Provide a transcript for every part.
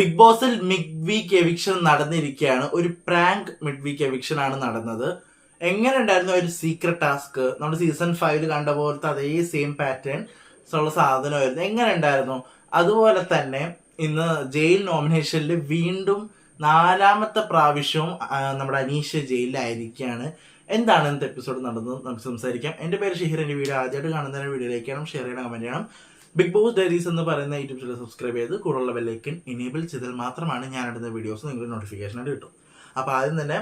Big ബോസിൽ mid week eviction നടന്നിരിക്കുകയാണ് ഒരു prank mid week eviction ആണ് നടന്നത്. എങ്ങനെ ഉണ്ടായിരുന്നു ഒരു സീക്രട്ട് ടാസ്ക് നമ്മുടെ സീസൺ ഫൈവിൽ കണ്ട പോലത്തെ അതേ സെയിം പാറ്റേൺ ഉള്ള സാധനമായിരുന്നു. എങ്ങനെ ഉണ്ടായിരുന്നു? അതുപോലെ തന്നെ ഇന്ന് ജയിൽ നോമിനേഷനിൽ വീണ്ടും നാലാമത്തെ പ്രാവശ്യവും നമ്മുടെ അനീഷ ജയിലിലായിരിക്കുകയാണ്. എന്താണ് ഇന്നത്തെ എപ്പിസോഡ് നടന്നത്? നമുക്ക് സംസാരിക്കാം. എന്റെ പേര് ഷിഹിർ. എന്റെ വീഡിയോ ആദ്യമായിട്ട് കാണുന്ന വീഡിയോയിലേക്കാണ് ഷെയർ ചെയ്യണം കമന്റ് ചെയ്യണം. ബിഗ് ബോസ് ഡയറീസ് എന്ന് പറയുന്ന യൂട്യൂബ് ചാനൽ സബ്സ്ക്രൈബ് ചെയ്ത് കൂടുതലുള്ള ബെല്ലൈക്കൻ ഇനേബിൾ ചെയ്താൽ മാത്രമാണ് ഞാൻ ഇടുന്ന വീഡിയോസ് നിങ്ങൾക്ക് നോട്ടിഫിക്കേഷൻ ആയിട്ട് കിട്ടും. അപ്പോൾ ആദ്യം തന്നെ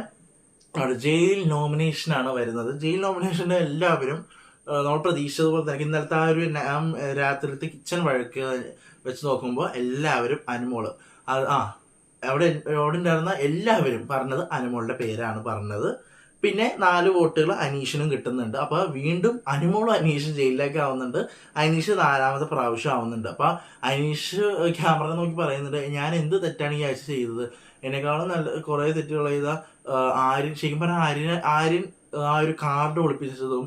ജയിൽ നോമിനേഷനാണ് വരുന്നത്. ജയിൽ നോമിനേഷന് എല്ലാവരും നമ്മൾ പ്രതീക്ഷിച്ചത് പോലെ തന്നെ ഇന്നലത്തെ ആ ഒരു രാത്രിയിലത്തെ കിച്ചൺ വഴക്ക് വെച്ച് നോക്കുമ്പോൾ എല്ലാവരും അനുമോൾ. ആ അവിടെ അവിടെ ഉണ്ടായിരുന്ന എല്ലാവരും പറഞ്ഞത് അനുമോളുടെ പേരാണ് പറഞ്ഞത്. പിന്നെ നാല് വോട്ടുകൾ അനീഷിനും കിട്ടുന്നുണ്ട്. അപ്പൊ വീണ്ടും അനുമോളും അനീഷ് ജയിലിലേക്ക് ആവുന്നുണ്ട്. അനീഷ് നാലാമത്തെ പ്രാവശ്യം ആവുന്നുണ്ട്. അപ്പൊ അനീഷ് ക്യാമറ നോക്കി പറയുന്നുണ്ട് ഞാൻ എന്ത് തെറ്റാണ് ഈ ആഴ്ച ചെയ്തത്? എന്നെക്കാളും നല്ല കുറെ തെറ്റുകൾ ചെയ്ത ആര്യൻ ശരിക്കും പറഞ്ഞാൽ ആര്യൻ ആര്യൻ ആ ഒരു കാർഡ് ഒളിപ്പിച്ചതും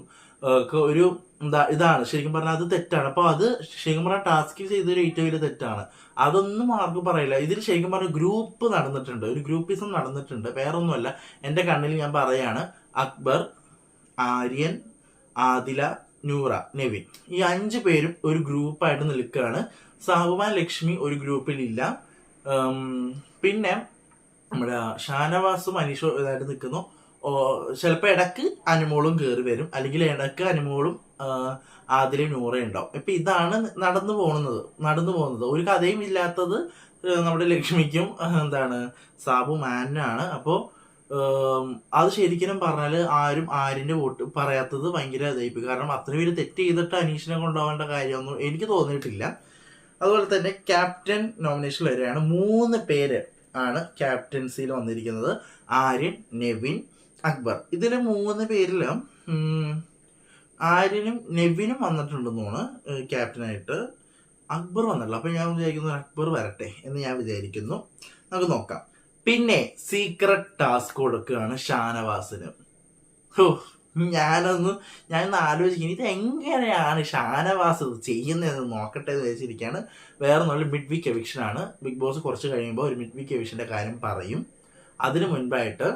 ഒരു എന്താ ഇതാണ്. ശരിക്കും പറഞ്ഞാൽ അത് തെറ്റാണ്. അപ്പൊ അത് ശരിക്കും പറഞ്ഞാൽ ടാസ്ക് ചെയ്തൊരു ഏറ്റവും വലിയ തെറ്റാണ്. അതൊന്നും ആർക്കും പറയില്ല. ഇതിൽ ശരിക്കും പറഞ്ഞാൽ ഗ്രൂപ്പ് നടന്നിട്ടുണ്ട്. ഒരു ഗ്രൂപ്പിസം നടന്നിട്ടുണ്ട്. വേറൊന്നുമല്ല. എന്റെ കണ്ണിൽ ഞാൻ പറയാണ് അക്ബർ ആര്യൻ ആദില നൂറ നെവിൻ. ഈ അഞ്ച് പേരും ഒരു ഗ്രൂപ്പായിട്ട് നിൽക്കുകയാണ്. സാഹുമാൻ ലക്ഷ്മി ഒരു ഗ്രൂപ്പിലില്ല. പിന്നെ നമ്മുടെ ഷാനവാസും അനീഷും ഇതായിട്ട് നിൽക്കുന്നു. ചിലപ്പോൾ ഇടയ്ക്ക് അനുമോളും കയറി വരും. അല്ലെങ്കിൽ ഇടയ്ക്ക് അനുമോളും ആദിലും നൂറയും ഉണ്ടാവും. ഇപ്പൊ ഇതാണ് നടന്നു പോകുന്നത്. നടന്നു പോകുന്നത്. ഒരു കഥയും ഇല്ലാത്തത് നമ്മുടെ ലക്ഷ്മിക്കും എന്താണ് സാബു മാനാണ് അപ്പോൾ അത് ശരിക്കും പറഞ്ഞാൽ ആരും ആരിന്റെ വോട്ട് പറയാത്തത് ഭയങ്കര ഇതായിപ്പോയി കാരണം അത്ര പേര് തെറ്റ് ചെയ്തിട്ട് അനീഷിനെ കൊണ്ടുപോകേണ്ട കാര്യമൊന്നും എനിക്ക് തോന്നിയിട്ടില്ല. അതുപോലെ തന്നെ ക്യാപ്റ്റൻ നോമിനേഷൻ വരെയാണ് മൂന്ന് പേര് ആണ് ക്യാപ്റ്റൻസിയിൽ വന്നിരിക്കുന്നത്. ആര്യൻ നെവിൻ അക്ബർ. ഇതിലെ മൂന്ന് പേരിലും ആര്യനും നെവിനും വന്നിട്ടുണ്ടെന്നാണ് ക്യാപ്റ്റനായിട്ട് അക്ബർ വന്നിട്ടില്ല അപ്പൊ ഞാൻ വിചാരിക്കുന്നു അക്ബർ വരട്ടെ എന്ന് ഞാൻ വിചാരിക്കുന്നു. നമുക്ക് നോക്കാം. പിന്നെ സീക്രട്ട് ടാസ്ക് കൊടുക്കുകയാണ് ഷാനവാസിന്. ഓ ഞാനൊന്ന് ഞാനൊന്ന് ആലോചിക്കുന്നു ഇത് എങ്ങനെയാണ് ഷാനവാസ് ചെയ്യുന്നതെന്ന് നോക്കട്ടെ എന്ന് വിചാരിച്ചിരിക്കുകയാണ്. വേറെ നല്ല മിഡ് വീക്ക് എവിക്ഷൻ ആണ്. ബിഗ് ബോസ് കുറച്ച് കഴിയുമ്പോൾ ഒരു മിഡ് വീക്ക് എവിക്ഷന്റെ കാര്യം പറയും. അതിനു മുൻപായിട്ട്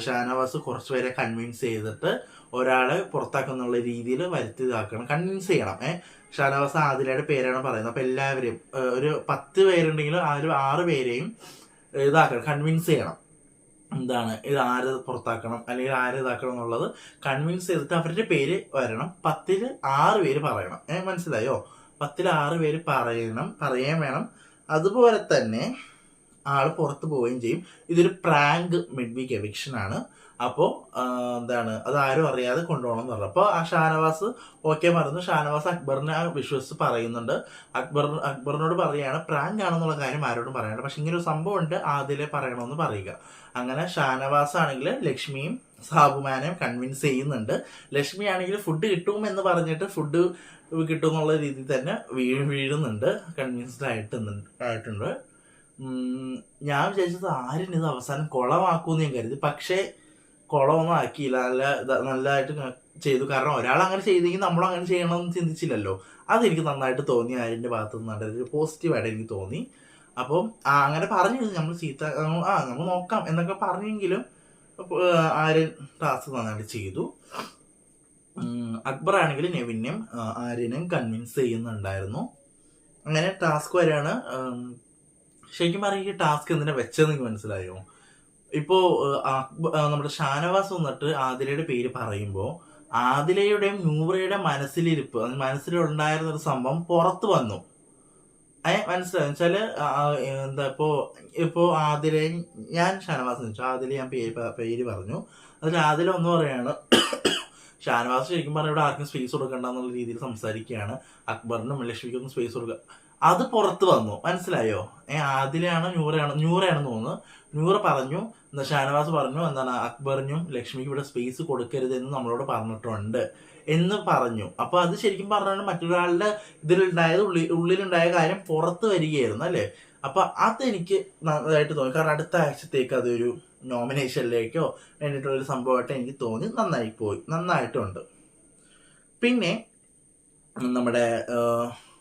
ഷാനവാസ് കുറച്ച് പേരെ കൺവിൻസ് ചെയ്തിട്ട് ഒരാളെ പുറത്താക്കുന്നുള്ള രീതിയിൽ വരുത്തി ഇതാക്കണം കൺവിൻസ് ചെയ്യണം. ഏഹ് ഷാനവാസ് ആദിലയുടെ പേരാണ് പറയുന്നത്. അപ്പൊ എല്ലാവരെയും ഒരു പത്ത് പേരുണ്ടെങ്കിലും ഒരു ആറ് പേരെയും ഇതാക്കണം കൺവിൻസ് ചെയ്യണം. എന്താണ് ഇത് ആര് പുറത്താക്കണം അല്ലെങ്കിൽ ആര് ഇതാക്കണം എന്നുള്ളത് കൺവിൻസ് ചെയ്തിട്ട് അവരുടെ പേര് വരണം. പത്തിൽ ആറ് പേര് പറയണം. ഏഹ് മനസ്സിലായോ? പത്തിൽ ആറ് പേര് പറയണം പറയുകയും വേണം. അതുപോലെ തന്നെ ആൾ പുറത്ത് പോവുകയും ചെയ്യും. ഇതൊരു പ്രാങ്ക് മിഡ് വീക്ക് എവിക്ഷൻ ആണ് അപ്പോൾ എന്താണ് അത് ആരും അറിയാതെ കൊണ്ടുപോകണം എന്ന് പറഞ്ഞു. അപ്പോൾ ആ ഷാനവാസ് ഓക്കെ പറഞ്ഞു ഷാനവാസ് അക്ബറിനെ വിശ്വസിച്ച് പറയുന്നുണ്ട്. അക്ബർ അക്ബറിനോട് പറയുകയാണ് പ്രാങ്ക് ആണെന്നുള്ള കാര്യം ആരോടും പറയണ്ട പക്ഷെ ഇങ്ങനെ ഒരു സംഭവം ഉണ്ട് ആദ്യമേ പറയണമെന്ന് പറയുക. അങ്ങനെ ഷാനവാസ് ആണെങ്കിൽ ലക്ഷ്മിയും സാബുമാനെയും കൺവിൻസ് ചെയ്യുന്നുണ്ട്. ലക്ഷ്മി ആണെങ്കിൽ ഫുഡ് കിട്ടും എന്ന് പറഞ്ഞിട്ട് ഫുഡ് കിട്ടും എന്നുള്ള രീതിയിൽ തന്നെ വീഴുന്നുണ്ട്. കൺവിൻസ്ഡ് ആയിട്ടുണ്ട് ആയിട്ടുണ്ട്. ഞാൻ വിചാരിച്ചത് ആരും ഇത് അവസാനം കുളമാക്കൂന്ന് ഞാൻ കരുതി. പക്ഷേ കുളമൊന്നും ആക്കിയില്ല. നല്ല നല്ലതായിട്ട് ചെയ്തു. കാരണം ഒരാൾ അങ്ങനെ ചെയ്തെങ്കിൽ നമ്മൾ അങ്ങനെ ചെയ്യണം എന്ന് ചിന്തിച്ചില്ലല്ലോ. അതെനിക്ക് നന്നായിട്ട് തോന്നി ആരിന്റെ ഭാഗത്ത് നല്ലൊരു ഒരു പോസിറ്റീവായിട്ട് എനിക്ക് തോന്നി. അപ്പം അങ്ങനെ പറഞ്ഞു നമ്മൾ ചീത്ത ആ നമ്മൾ നോക്കാം എന്നൊക്കെ പറഞ്ഞെങ്കിലും ആര് ടാസ്ക് നന്നായിട്ട് ചെയ്തു. അക്ബർ ആണെങ്കിൽ നെവിനെയും ആര്യനെയും കൺവിൻസ് ചെയ്യുന്നുണ്ടായിരുന്നു. അങ്ങനെ ടാസ്ക് വരെയാണ് ശരിക്കും പറഞ്ഞാൽ ഈ ടാസ്ക് എന്തിനാ വെച്ചത് നിങ്ങൾക്ക് മനസ്സിലായോ? ഇപ്പോ നമ്മുടെ ഷാനവാസ് വന്നിട്ട് ആദിലയുടെ പേര് പറയുമ്പോൾ ആദിലയുടെയും നൂറയുടെ മനസ്സിലിരിപ്പ് മനസ്സിലുണ്ടായിരുന്ന ഒരു സംഭവം പുറത്തു വന്നു. ഏ മനസ്സിലായി? വെച്ചാൽ എന്താ ഇപ്പോ ഇപ്പോ ആദിലയും ഞാൻ ഷാനവാസ് വെച്ചു. ആതില ഞാൻ പേര് പേര് പറഞ്ഞു. അതിൽ ആദില ഒന്ന് പറയാണ് ഷാനവാസ് ശരിക്കും പറഞ്ഞാൽ ഇവിടെ ആർക്കും സ്പേസ് കൊടുക്കണ്ട എന്നുള്ള രീതിയിൽ സംസാരിക്കുകയാണ്. അക്ബറിനും ലക്ഷ്മിക്കൊന്നും സ്പേസ് കൊടുക്കുക അത് പുറത്ത് വന്നു. മനസ്സിലായോ? ഏ ആദിലാണ് നൂറയാണോ നൂറയാണെന്ന് തോന്നുന്നു. ന്യൂറ പറഞ്ഞു എന്താ ഷാനവാസ് പറഞ്ഞു എന്താണ് അക്ബറിനും ലക്ഷ്മിക്കും ഇവിടെ സ്പേസ് കൊടുക്കരുത് എന്ന് നമ്മളോട് പറഞ്ഞിട്ടുണ്ട് എന്ന് പറഞ്ഞു. അപ്പൊ അത് ശരിക്കും പറഞ്ഞാൽ മറ്റൊരാളുടെ ഇതിലുണ്ടായത് ഉള്ളിൽ ഉള്ളിലുണ്ടായ കാര്യം പുറത്ത് വരികയായിരുന്നു അല്ലേ? അപ്പൊ അതെനിക്ക് നന്നായിട്ട് തോന്നി. കാരണം അടുത്ത ആഴ്ചത്തേക്ക് അതൊരു നോമിനേഷനിലേക്കോ വേണ്ടിയിട്ടുള്ള ഒരു സംഭവമായിട്ട് എനിക്ക് തോന്നി. നന്നായി പോയി. നന്നായിട്ടുണ്ട്. പിന്നെ നമ്മുടെ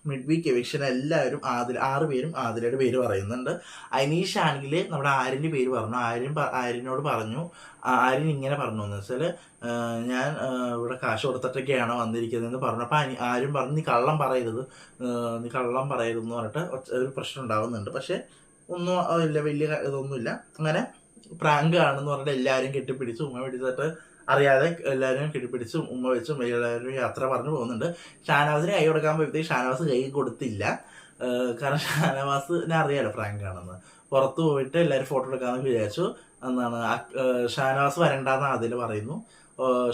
മിഡ് വീക്ക് എവിക്ഷൻ എല്ലാവരും ആദിൽ ആറ് പേരും ആദിലയുടെ പേര് പറയുന്നുണ്ട്. അനീഷ് ആണെങ്കിൽ നമ്മുടെ ആര്യന്റെ പേര് പറഞ്ഞു. ആര്യൻ ആര്യനോട് പറഞ്ഞു. ആര്യൻ ഇങ്ങനെ പറഞ്ഞു. എന്ന് വെച്ചാൽ ഞാൻ ഇവിടെ കാശ് കൊടുത്തിട്ടൊക്കെയാണ് വന്നിരിക്കുന്നതെന്ന് പറഞ്ഞു. അപ്പോൾ അനി ആര്യൻ പറഞ്ഞു നീ കള്ളം പറയരുത്. നീ കള്ളം പറയരുത് എന്ന് പറഞ്ഞിട്ട് ഒരു പ്രശ്നം ഉണ്ടാവുന്നുണ്ട്. പക്ഷേ ഒന്നും ഇല്ല വലിയ ഇതൊന്നുമില്ല. അങ്ങനെ പ്രാങ്ക് ആണെന്ന് പറഞ്ഞിട്ട് എല്ലാവരും കെട്ടിപ്പിടിച്ച് ഉമ്മ പിടിച്ചിട്ട് അറിയാതെ എല്ലാവരും കിടിപ്പിടിച്ചും ഉമ്മ വെച്ചും എല്ലാവരും യാത്ര പറഞ്ഞു പോകുന്നുണ്ട്. ഷാനവാസിനെ കൈ കൊടുക്കാൻ പോയപ്പോഴത്തേക്ക് ഷാനവാസ് കൈ കൊടുത്തില്ല. കാരണം ഷാനവാസിനെ അറിയാലോ പ്രാങ്ക് ആണെന്ന്. പുറത്ത് പോയിട്ട് എല്ലാവരും ഫോട്ടോ എടുക്കാമെന്ന് വിചാരിച്ചു. എന്നാണ് ഷാനവാസ് വരണ്ടെന്ന് അതിൽ പറയുന്നു.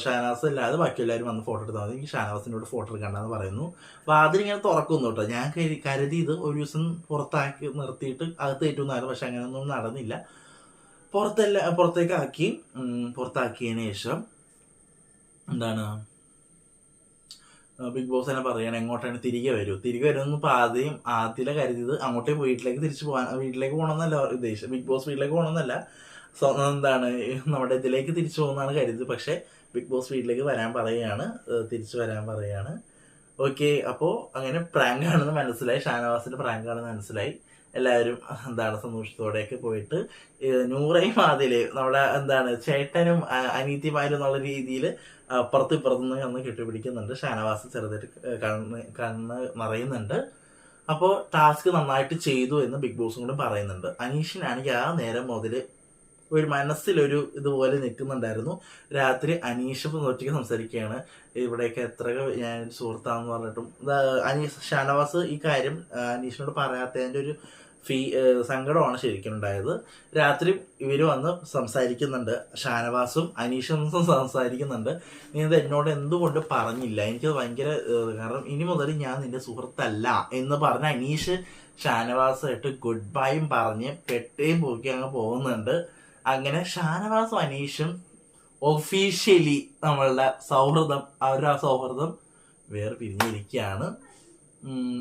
ഷാനവാസ് ഇല്ലാതെ ബാക്കി എല്ലാവരും വന്ന് ഫോട്ടോ എടുത്താൽ മതി. ഷാനവാസിനോട് ഫോട്ടോ എടുക്കണ്ടെന്ന് പറയുന്നു. അപ്പോൾ അതിലിങ്ങനെ തുറക്കുന്നു കേട്ടോ. ഞാൻ കരുതി ഇത് ഒരു ദിവസം പുറത്താക്കി നിർത്തിയിട്ട് അകത്ത് കയറ്റുമെന്നായിരുന്നു. പക്ഷെ അങ്ങനെയൊന്നും നടന്നില്ല. പുറത്തല്ല പുറത്തേക്ക് ആക്കി പുറത്താക്കിയതിന് ശേഷം എന്താണ് ബിഗ് ബോസ് തന്നെ പറയണം എങ്ങോട്ടാണ് തിരികെ വരൂ? തിരികെ വരുന്ന ആദ്യം ആദ്യത്തിലെ കരുതിയത്. അങ്ങോട്ടേ വീട്ടിലേക്ക് തിരിച്ചു പോകാൻ വീട്ടിലേക്ക് പോകണമെന്നല്ല ഉദ്ദേശം ബിഗ് ബോസ് വീട്ടിലേക്ക് പോകണമെന്നല്ല എന്താണ് നമ്മുടെ ഇതിലേക്ക് തിരിച്ചു പോകുന്നതാണ് കരുതി പക്ഷേ ബിഗ് ബോസ് വീട്ടിലേക്ക് വരാൻ പറയുകയാണ് തിരിച്ചു വരാൻ പറയുകയാണ്. ഓക്കെ അപ്പോൾ അങ്ങനെ പ്രാങ്കാണെന്ന് മനസ്സിലായി. ഷാനവാസിന്റെ പ്രാങ്കാണെന്ന് മനസ്സിലായി. എല്ലാവരും എന്താണ് സന്തോഷത്തോടെയൊക്കെ പോയിട്ട് നൂറയും ആദിൽ നമ്മുടെ എന്താണ് ചേട്ടനും അനീതിമാരും എന്നുള്ള രീതിയിൽ അപ്പുറത്ത് ഇപ്പുറത്തുനിന്ന് നിന്ന് ഒന്ന് കെട്ടിപ്പിടിക്കുന്നുണ്ട്. ഷാനവാസ് ചെറുതായിട്ട് കണ്ണ് കണ്ണ് നിറയുന്നുണ്ട്. അപ്പോൾ ടാസ്ക് നന്നായിട്ട് ചെയ്തു എന്ന് ബിഗ് ബോസും കൂടെ പറയുന്നുണ്ട്. അനീഷിനാണെങ്കിൽ ആ നേരം മുതൽ ഒരു മനസ്സിലൊരു ഇതുപോലെ നിൽക്കുന്നുണ്ടായിരുന്നു. രാത്രി അനീഷ് ഒറ്റയ്ക്ക് സംസാരിക്കുകയാണ്. ഇവിടെയൊക്കെ എത്ര ഞാൻ സുഹൃത്താണെന്ന് പറഞ്ഞിട്ടും. അനീഷ് ഷാനവാസ് ഈ കാര്യം അനീഷിനോട് പറയാത്തതിന്റെ ഒരു ഫീ സങ്കടമാണ് ശരിക്കും ഉണ്ടായത്. രാത്രി ഇവർ വന്ന് സംസാരിക്കുന്നുണ്ട്. ഷാനവാസും അനീഷും സംസാരിക്കുന്നുണ്ട്. നീ ഇത് എന്നോട് എന്തുകൊണ്ട് പറഞ്ഞില്ല? എനിക്ക് ഭയങ്കര കാരണം ഇനി മുതൽ ഞാൻ നിന്റെ സുഹൃത്തല്ല എന്ന് പറഞ്ഞ അനീഷ് ഷാനവാസായിട്ട് ഗുഡ് ബൈയും പറഞ്ഞ് പെട്ടേം പോക്കി അങ്ങ് പോകുന്നുണ്ട്. അങ്ങനെ ഷാനവാസും അനീഷും ഒഫീഷ്യലി നമ്മളുടെ സൗഹൃദം അവരുടെ ആ സൗഹൃദം വേറെ പിരിഞ്ഞിരിക്കുകയാണ്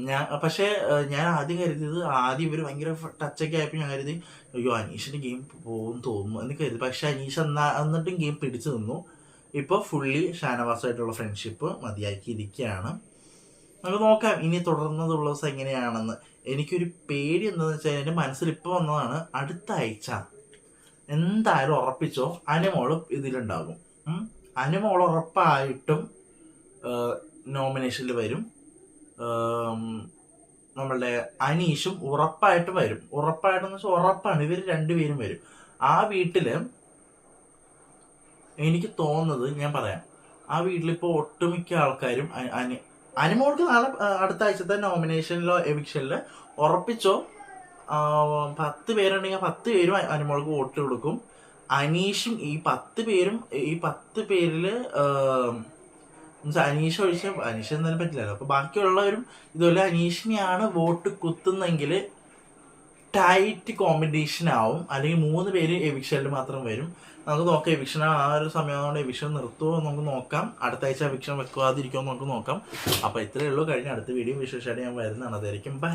ഞാൻ പക്ഷേ ഞാൻ ആദ്യം കരുതിയത് ആദ്യം ഇവർ ഭയങ്കര ടച്ചൊക്കെ ആയപ്പോൾ ഞാൻ കരുതി അയ്യോ അനീഷിന്റെ ഗെയിം പോകും തോന്നുന്നു എന്ന് കരുതി. പക്ഷെ അനീഷ് എന്നാ എന്നിട്ടും ഗെയിം പിടിച്ചു നിന്നു. ഇപ്പോൾ ഫുള്ളി ഷാനവാസുമായിട്ടുള്ള ഫ്രണ്ട്ഷിപ്പ് മതിയാക്കിയിരിക്കുകയാണ്. നമുക്ക് നോക്കാം ഇനി തുടർന്ന ദിവസം എങ്ങനെയാണെന്ന്. എനിക്കൊരു പേടി എന്താണെന്ന് വെച്ചാൽ എന്റെ മനസ്സിൽ ഇപ്പോൾ വന്നതാണ് അടുത്ത ആഴ്ച എന്തായാലും ഉറപ്പിച്ചോ? അനുമോളും ഇതിലുണ്ടാകും. അനുമോൾ ഉറപ്പായിട്ടും നോമിനേഷനിൽ വരും. നമ്മളുടെ അനീഷും ഉറപ്പായിട്ട് വരും. ഉറപ്പായിട്ടെന്ന് വെച്ചാൽ ഉറപ്പാണ്. ഇവർ രണ്ടുപേരും വരും. ആ വീട്ടിൽ എനിക്ക് തോന്നുന്നത് ഞാൻ പറയാം. ആ വീട്ടിലിപ്പോൾ ഒട്ടുമിക്ക ആൾക്കാരും അനുമോൾക്ക് നാളെ അടുത്ത ആഴ്ചത്തെ നോമിനേഷനിലോ എവിക്ഷനിലോ ഉറപ്പിച്ചോ? പത്ത് പേരുണ്ടെങ്കിൽ പത്ത് പേരും അനുമോൾക്ക് വോട്ട് കൊടുക്കും. അനീഷും ഈ പത്ത് പേരും ഈ പത്ത് എന്നുവെച്ചാ അനീഷ് ഒഴിച്ച അനീഷ് എന്തായാലും പറ്റില്ലല്ലോ. അപ്പൊ ബാക്കിയുള്ളവരും ഇതുപോലെ അനീഷിനെയാണ് വോട്ട് കുത്തുന്നെങ്കിൽ ടൈറ്റ് കോമ്പറ്റീഷൻ ആവും അല്ലെങ്കിൽ മൂന്ന് പേര് എവിക്ഷനിൽ മാത്രം വരും. നമുക്ക് നോക്കാം എവിക്ഷൻ ആ ഒരു സമയത്തോടെ എവിക്ഷൻ നിർത്തുമോ നമുക്ക് നോക്കാം. അടുത്ത ആഴ്ച എവിക്ഷൻ വെക്കാതിരിക്കുമോ നമുക്ക് നോക്കാം. അപ്പൊ ഇത്രയേ ഉള്ളൂ. കഴിഞ്ഞ അടുത്ത വീഡിയോ വിശേഷമായിട്ട് ഞാൻ വരുന്നതാണ്. അതായിരിക്കും. ബൈ